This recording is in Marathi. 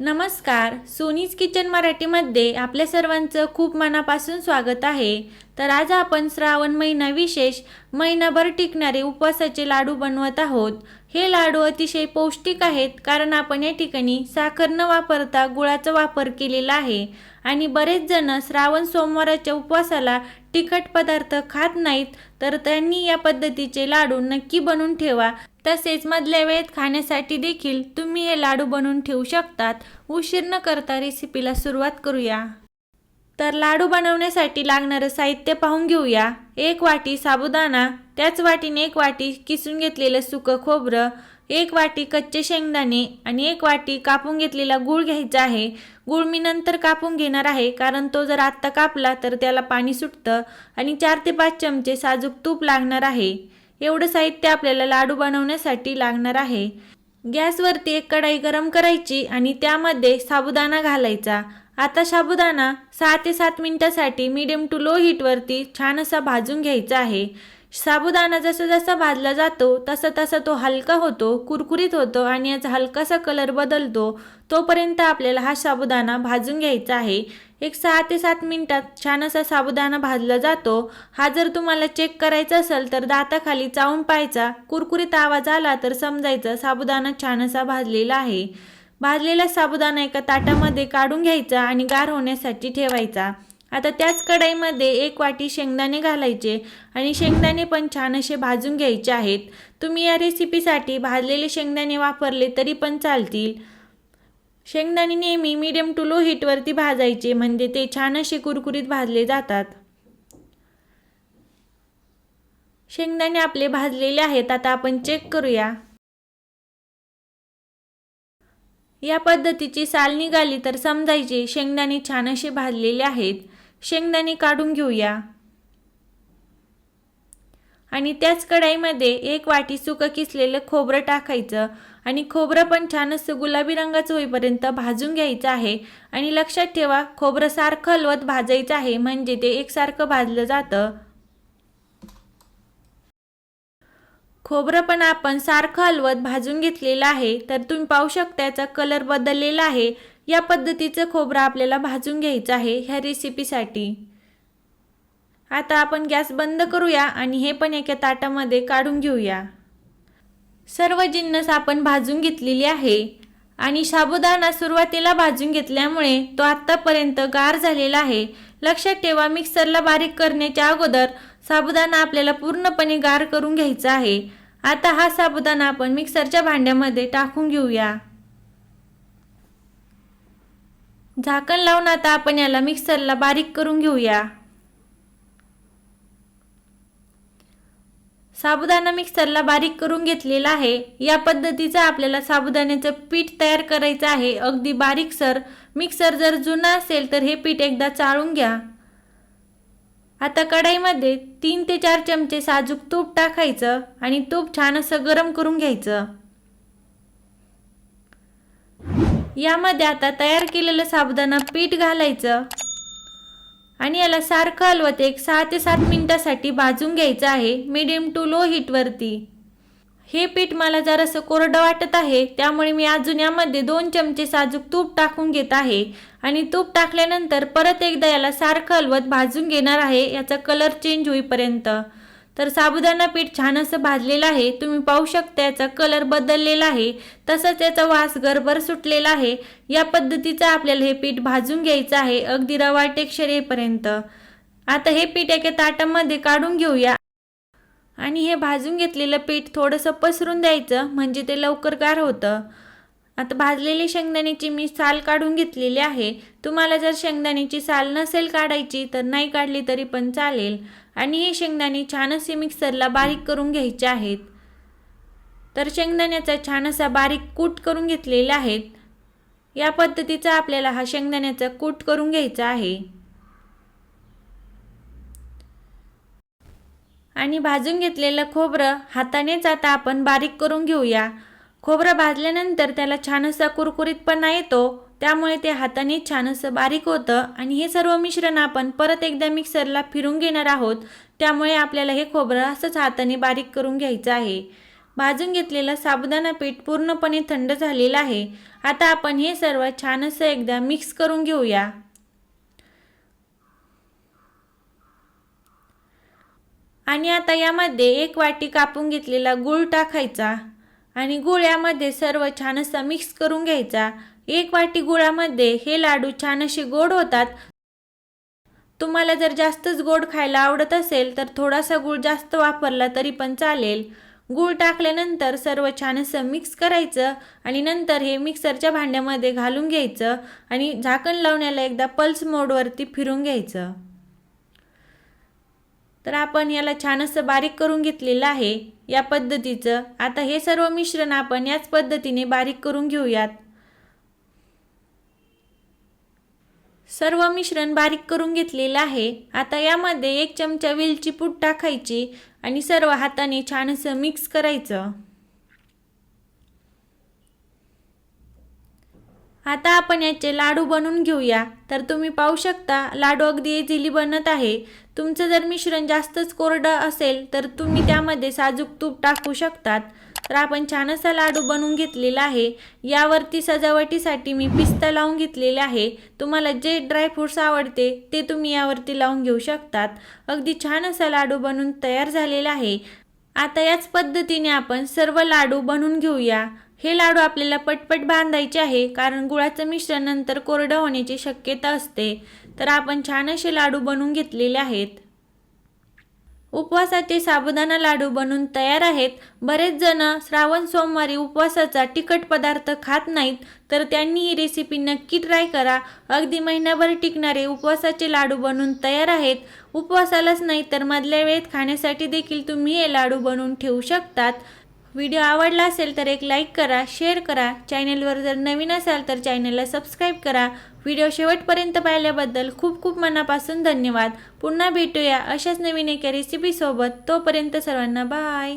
नमस्कार सोनीज किचन मराठीमध्ये आपल्या सर्वांचं खूप मनापासून स्वागत आहे. तर आज आपण श्रावण महिना विशेष महिनाभर टिकणारे उपवासाचे लाडू बनवत आहोत. हे लाडू अतिशय पौष्टिक आहेत कारण आपण या ठिकाणी साखर न वापरता गुळाचा वापर केलेला आहे आणि बरेच जण श्रावण सोमवाराच्या उपवासाला तिखट पदार्थ खात नाहीत तर त्यांनी या पद्धतीचे लाडू नक्की बनवून ठेवा. तसेच मधल्या वेळेत खाण्यासाठी देखील तुम्ही हे लाडू बनवून ठेवू शकतात. उशीर न करता रेसिपीला सुरुवात करूया. तर लाडू बनवण्यासाठी लागणारं साहित्य पाहून घेऊया. एक वाटी साबुदाणा त्याच वाटीने एक वाटी किसून घेतलेलं सुकं खोबरं एक वाटी कच्चे शेंगदाणे आणि एक वाटी कापून घेतलेला गूळ घ्यायचा आहे. गूळ मी नंतर कापून घेणार आहे कारण तो जर आत्ता कापला तर त्याला पाणी सुटतं आणि चार ते पाच चमचे साजूक तूप लागणार आहे. एवढं साहित्य आपल्याला लाडू बनवण्यासाठी लागणार आहे. गॅसवरती एक कढाई गरम करायची आणि त्यामध्ये साबुदाणा घालायचा. आता साबुदाणा सहा ते सात मिनिटासाठी मीडियम टू लो हीटवरती छान असा भाजून घ्यायचा आहे. साबुदाणा जसा जसा भाजला जातो तसा तसा तो हलका होतो कुरकुरीत होतो आणि याचा हलकासा कलर बदलतो तोपर्यंत आपल्याला हा साबुदाणा भाजून घ्यायचा आहे. एक सहा ते सात मिनिटात छान असा साबुदाणा भाजला जातो. हा जर तुम्हाला चेक करायचा असेल तर दाताखाली चावून पाहायचा. कुरकुरीत आवाज आला तर समजायचं साबुदाणा छान असा भाजलेला आहे. भाजलेला साबुदाणा एका ताटामध्ये काढून घ्यायचा आणि गार होण्यासाठी ठेवायचा. आता त्याच कढईमध्ये एक वाटी शेंगदाणे घालायचे आणि शेंगदाणे पण छान असे भाजून घ्यायचे आहेत. तुम्ही या रेसिपीसाठी भाजलेले शेंगदाणे वापरले तरी पण चालतील. शेंगदाणे नेहमी मीडियम टू लो हीटवरती भाजायचे म्हणजे ते छान असे कुरकुरीत भाजले जातात. शेंगदाणे आपले भाजलेले आहेत आता आपण चेक करूया. या पद्धतीची साल निघाली तर समजायचे शेंगदाणे छान असे भाजलेले आहेत. शेंगदाणे काढून घेऊया. आणि त्याच कढाईमध्ये एक वाटी सुकं किसलेलं खोबरं टाकायचं आणि खोबरं पण छान असं गुलाबी रंगाचं होईपर्यंत भाजून घ्यायचं आहे आणि लक्षात ठेवा खोबरं सारखं हलवत भाजायचं आहे म्हणजे ते एकसारखं भाजलं जातं. खोबरं पण आपण सारखं हलवत भाजून घेतलेलं आहे तर तुम्ही पाहू शकता याचा कलर बदललेला आहे. या पद्धतीचं खोबरं आपल्याला भाजून घ्यायचं आहे ह्या रेसिपीसाठी आता आपण गॅस बंद करूया आणि हे पण एका ताटामध्ये काढून घेऊया. सर्व जिन्नस आपण भाजून घेतलेली आहे आणि साबुदाणा सुरुवातीला भाजून घेतल्यामुळे तो आत्तापर्यंत गार झालेला आहे. लक्षात ठेवा मिक्सरला बारीक करण्याच्या अगोदर साबुदाणा आपल्याला पूर्णपणे गार करून घ्यायचा आहे. आता हा साबुदाणा आपण मिक्सरच्या भांड्यामध्ये टाकून घेऊया. झाकण लावून आता आपण याला मिक्सरला बारीक करून घेऊया. साबुदाणा मिक्सरला बारीक करून घेतलेला आहे. या पद्धतीचं आपल्याला साबुदाण्याचं पीठ तयार करायचं आहे. अगदी बारीकसर मिक्सर जर जुना असेल तर हे पीठ एकदा चाळून घ्या. आता कढाईमध्ये तीन ते चार चमचे साजूक तूप टाकायचं आणि तूप छान असं गरम करून घ्यायचं. यामध्ये आता तयार केलेलं साबुदाणा पीठ घालायचं. आणि याला सारखं हलवत एक सहा ते सात मिनिटासाठी भाजून घ्यायचं आहे मीडियम टू लो हीटवरती हे पीठ मला जरासं कोरडं वाटत आहे त्यामुळे मी अजून यामध्ये दोन चमचे साजूक तूप टाकून घेत आहे. आणि तूप टाकल्यानंतर परत एकदा याला सारखं हलवत भाजून घेणार आहे याचा कलर चेंज होईपर्यंत. तर साबुदाणा पीठ छान असं भाजलेलं आहे. तुम्ही पाहू शकता याचा कलर बदललेला आहे. तसंच याचा वास गरभर सुटलेला आहे. या पद्धतीचं आपल्याला हे पीठ भाजून घ्यायचं आहे अगदी रवा टेक्स्चर येईपर्यंत आता हे पीठ एका ताटामध्ये काढून घेऊया. आणि हे भाजून घेतलेलं पीठ थोडंसं पसरून द्यायचं म्हणजे ते लवकर गार होतं. आता भाजलेली शेंगदाण्याची मी साल काढून घेतलेली आहे. तुम्हाला जर शेंगदाण्याची साल नसेल काढायची तर नाही काढली तरी पण चालेल. आणि हे शेंगदाणे छान असे मिक्सरला बारीक करून घ्यायचे आहेत. तर शेंगदाण्याचा छान असा बारीक कूट करून घेतलेला आहेत. या पद्धतीचा आपल्याला हा शेंगदाण्याचा कूट करून घ्यायचा आहे. आणि भाजून घेतलेलं खोबरं हातानेच आता आपण बारीक करून घेऊया. खोबरं भाजल्यानंतर त्याला छान असा कुरकुरीतपणा येतो त्यामुळे ते हाताने छान असं बारीक होतं आणि हे सर्व मिश्रण आपण परत एकदा मिक्सरला फिरून घेणार आहोत त्यामुळे आपल्याला हे खोबरं असंच हाताने बारीक करून घ्यायचं आहे. भाजून घेतलेलं साबुदाणा पीठ पूर्णपणे थंड झालेलं आहे. आता आपण हे सर्व छान असं एकदा मिक्स करून घेऊया. आणि आता यामध्ये एक वाटी कापून घेतलेला गूळ टाकायचा. आणि गुळ्यामध्ये सर्व छान असं मिक्स करून घ्यायचा. एक वाटी गुळामध्ये हे लाडू छान असे गोड होतात. तुम्हाला जर जास्तच गोड खायला आवडत असेल तर थोडासा गूळ जास्त वापरला तरी पण चालेल. गूळ टाकल्यानंतर सर्व छान असं मिक्स करायचं आणि नंतर हे मिक्सरच्या भांड्यामध्ये घालून घ्यायचं आणि झाकण लावण्याला एकदा पल्स मोडवरती फिरून घ्यायचं. तर आपण याला छान असं बारीक करून घेतलेलं आहे या पद्धतीचं. आता हे सर्व मिश्रण आपण याच पद्धतीने बारीक करून घेऊयात. सर्व मिश्रण बारीक करून घेतलेलं आहे. आता यामध्ये एक चमचा वेलची पूड टाकायची आणि सर्व हाताने छान असं मिक्स करायचं. आता आपण याचे लाडू बनवून घेऊया. तर तुम्ही पाहू शकता लाडू अगदी इझिली बनत आहे. तुमचं जर मिश्रण जास्तच कोरडं असेल तर तुम्ही त्यामध्ये साजूक तूप टाकू शकतात. तर आपण छान असा लाडू बनवून घेतलेला आहे. यावरती सजावटीसाठी मी पिस्ता लावून घेतलेला आहे. तुम्हाला जे ड्रायफ्रूट्स आवडते ते तुम्ही यावरती लावून घेऊ शकतात. अगदी छान असा लाडू बनवून तयार झालेला आहे. आता याच पद्धतीने आपण सर्व लाडू बनवून घेऊया. हे लाडू आपल्याला पटपट बांधायचे आहे कारण गुळाचं मिश्रण नंतर कोरडं होण्याची शक्यता असते. तर आपण छान असे लाडू बनवून घेतलेले आहेत. उपवासाचे साबुदाणा लाडू बनून तयार आहेत. बरेच जण श्रावण सोमवारी उपवासाचा तिखट पदार्थ खात नाहीत तर त्यांनी ही रेसिपी नक्की ट्राय करा. अगदी महिनाभर टिकणारे उपवासाचे लाडू बनून तयार आहेत. उपवासालाच नाही तर मधल्या वेळेत खाण्यासाठी देखील तुम्ही हे लाडू बनवून ठेवू शकतात. व्हिडिओ आवडला असेल तर एक लाईक करा शेअर करा. चॅनेलवर जर नवीन असाल तर चॅनेलला सबस्क्राईब करा. व्हिडिओ शेवटपर्यंत पाहिल्याबद्दल खूप खूप मनापासून धन्यवाद. पुन्हा भेटूया अशाच नवीन एका रेसिपीसोबत तोपर्यंत सर्वांना बाय